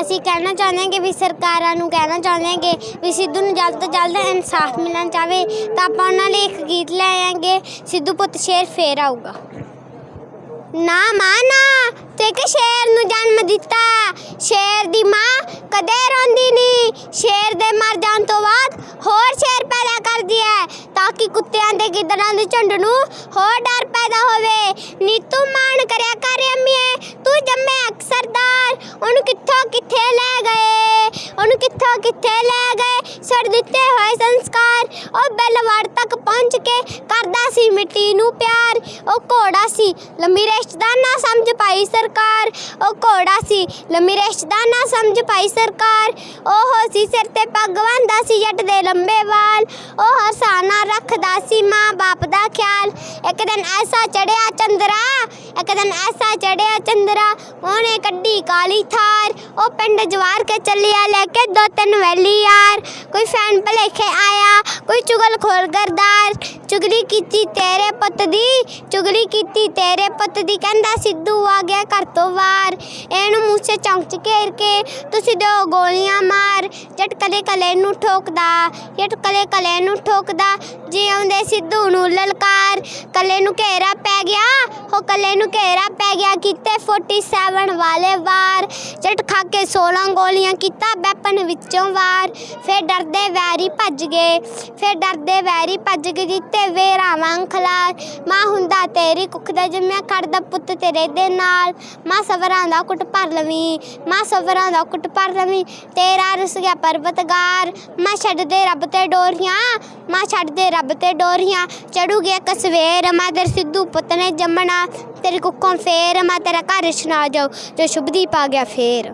ਅਸੀਂ ਕਹਿਣਾ ਚਾਹੁੰਦੇ ਹਾਂ ਕਿ ਵੀ ਸਰਕਾਰਾਂ ਨੂੰ ਕਹਿਣਾ ਚਾਹੁੰਦੇ ਹਾਂ ਕਿ ਵੀ ਸਿੱਧੂ ਨੂੰ ਜਲਦ ਤੋਂ ਜਲਦ ਇਨਸਾਫ ਮਿਲਣਾ ਚਾਵੇ ਤਾਂ ਆਪਾਂ ਉਹਨਾਂ ਲਈ ਇੱਕ ਗੀਤ ਲੈ ਆਵਾਂਗੇ, ਸਿੱਧੂ ਪੁੱਤ ਸ਼ੇਰ ਫੇਰ ਆਊਗਾ। ਨਾ ਮਾਂ ਤੇ ਕਿ ਸ਼ੇਰ ਨੂੰ ਜਨਮ ਦਿੱਤਾ। ਸ਼ੇਰ ਦੀ ਮਾਂ ਕਦੇ ਰੋਂਦੀ ਨਹੀਂ। ਸ਼ੇਰ ਦੇ ਮਰ ਜਾਣ ਤੋਂ ਬਾਅਦ ਹੋਰ ਸ਼ੇਰ ਪੈਦਾ ਕਰਦੀ ਹੈ ਤਾਂ ਕਿ ਕੁੱਤਿਆਂ ਦੇ ਗਿੱਦੜਾਂ ਦੇ ਝੁੰਡ ਨੂੰ ਹੋਰ ਡਰ ਪੈਦਾ ਹੋਵੇ। ਨੀਤੂ ਤੂੰ ਕਰਿਆ ਕਰਿਆ ਉਹਨੂੰ ਕਿੱਥੋਂ ਕਿੱਥੇ ਲੈ ਗਏ? ਉਹਨੂੰ ਕਿੱਥੋਂ ਕਿੱਥੇ ਲੈ ਗਏ? ਛੱਡ ਦਿੱਤੇ ਹੋਏ ਸੰਸਕਾਰ। ਉਹ ਬੈਲਵਾੜ ਤੱਕ ਪਹੁੰਚ ਕੇ ਕਰਦਾ ਸੀ ਮਿੱਟੀ ਨੂੰ ਪਿਆਰ। ਉਹ ਘੋੜਾ ਸੀ, ਲੰਮੀ ਰੇਸ਼ਤ ਦਾ ਨਾ ਸਮਝ ਪਾਈ ਸਰਕਾਰ। ਉਹ ਘੋੜਾ ਸੀ, ਲੰਮੀ ਰੇਸ਼ਤ ਦਾ ਨਾ ਸਮਝ ਪਾਈ ਸਰਕਾਰ। ਉਹ ਸੀ ਸਿਰ ਤੇ ਪੱਗ ਬੰਨਦਾ ਸੀ ਜੱਟ ਦੇ ਲੰਬੇ ਵਾਲ। ਉਹ ਹਸਾਨਾ ਰੱਖਦਾ ਸੀ ਮਾਂ ਬਾਪ ਦਾ ਖਿਆਲ। ਇੱਕ ਦਿਨ ਐਸਾ ਚੜਿਆ ਚੰਦਰਾ ਇੱਕ ਦਿਨ ਐਸਾ ਚੜਿਆ ਚੰਦਰਾ, ਉਹਨੇ ਕੱਢੀ ਕਾਲੀ ਥਾਰ। ਉਹ ਪਿੰਡ ਜਵਾਰ ਕੇ ਚੱਲਿਆ, ਲੈ ਕੇ ਦੋ ਤਿੰਨ ਵੈਲੀ ਯਾਰ ਕੋਈ ਫੈਨ ਭਲੇਖੇ ਆਇਆ, ਕੋਈ ਚੁਗਲ ਖੋਰ ਗਰਦਾਰ। ਚੁਗਲੀ ਕੀਤੀ ਤੇਰੇ ਪੁੱਤ ਦੀ, ਚੁਗਲੀ ਕੀਤੀ ਤੇਰੇ ਪੁੱਤ ਦੀ, ਕਹਿੰਦਾ ਸਿੱਧੂ ਆ ਗਿਆ ਘਰ ਤੋਂ ਬਾਹਰ। ਇਹਨੂੰ ਮੂਸੇ ਚੌਂਕ ਚ ਘੇਰ ਕੇ ਤੁਸੀਂ ਦੋ ਗੋਲੀਆਂ ਮਾਰ, ਜੱਟ ਕਲੇ ਕਲੇ ਨੂੰ ਠੋਕਦਾ, ਜੱਟ ਕਲੇ ਕਲੇ ਨੂੰ ਠੋਕਦਾ, ਜੀ ਸਿੱਧੂ ਨੂੰ ਲਲਕਾਰ। ਕਲੇ ਨੂੰ ਘੇਰਾ ਪੈ ਗਿਆ, ਹੋ ਕਲੇ ਨੂੰ ਘੇਰਾ ਪੈ ਗਿਆ ਕੀਤੇ 47 ਵਾਲੇ ਵਾਰ। ਜੱਟ ਖਾ ਕੇ 16 ਗੋਲੀਆਂ ਕੀਤਾ ਵੈਪਨ ਵਿੱਚੋਂ ਵਾਰ। ਫਿਰ ਡਰਦੇ ਵੈਰੀ ਭੱਜ ਗਏ, ਫਿਰ ਡਰਦੇ ਵੈਰੀ ਭੱਜ ਗਏ ਜਿੱਤੇ ਵੇਰਾ ਵਾਂਗ ਮਾਂ ਹੁੰਦਾ ਤੇਰੀ ਕੁੱਖ ਦਾ ਜੰਮਿਆ ਖੜਦਾ ਪੁੱਤ ਤੇਰੇ ਦੇ ਨਾਲ। ਮਾਂ ਸਵਰਾਂ ਦਾ ਕੁੱਟ ਭਰ ਲਵੀਂ, ਮਾਂ ਸਵਰਾਂ ਦਾ ਕੁੱਟ ਭਰ ਲਵੀਂ। ਤੇਰਾ ਰਸ ਗਿਆ ਪਰਬਤਗਾਰ ਮਾਂ ਛੱਡ ਦੇ ਰੱਬ ਤੇ ਡੋਰੀਆਂ, ਮਾਂ ਛੱਡ ਦੇ ਰੱਬ ਤੇ ਡੋਰੀਆਂ। ਚੜੂ ਗਿਆ ਕਸਵੇਰ ਮਾਂ ਦਰ ਸਿੱਧੂ ਪੁੱਤ ਨੇ ਜੰਮਣਾ। ਤੇਰੀ ਕੁੱਖੋਂ ਫੇਰ ਮਾਂ ਤੇਰਾ ਘਰ ਸੁਣਾ ਜਾਓ ਜੋ ਸ਼ੁਭਦੀਪ ਆ ਗਿਆ ਫੇਰ।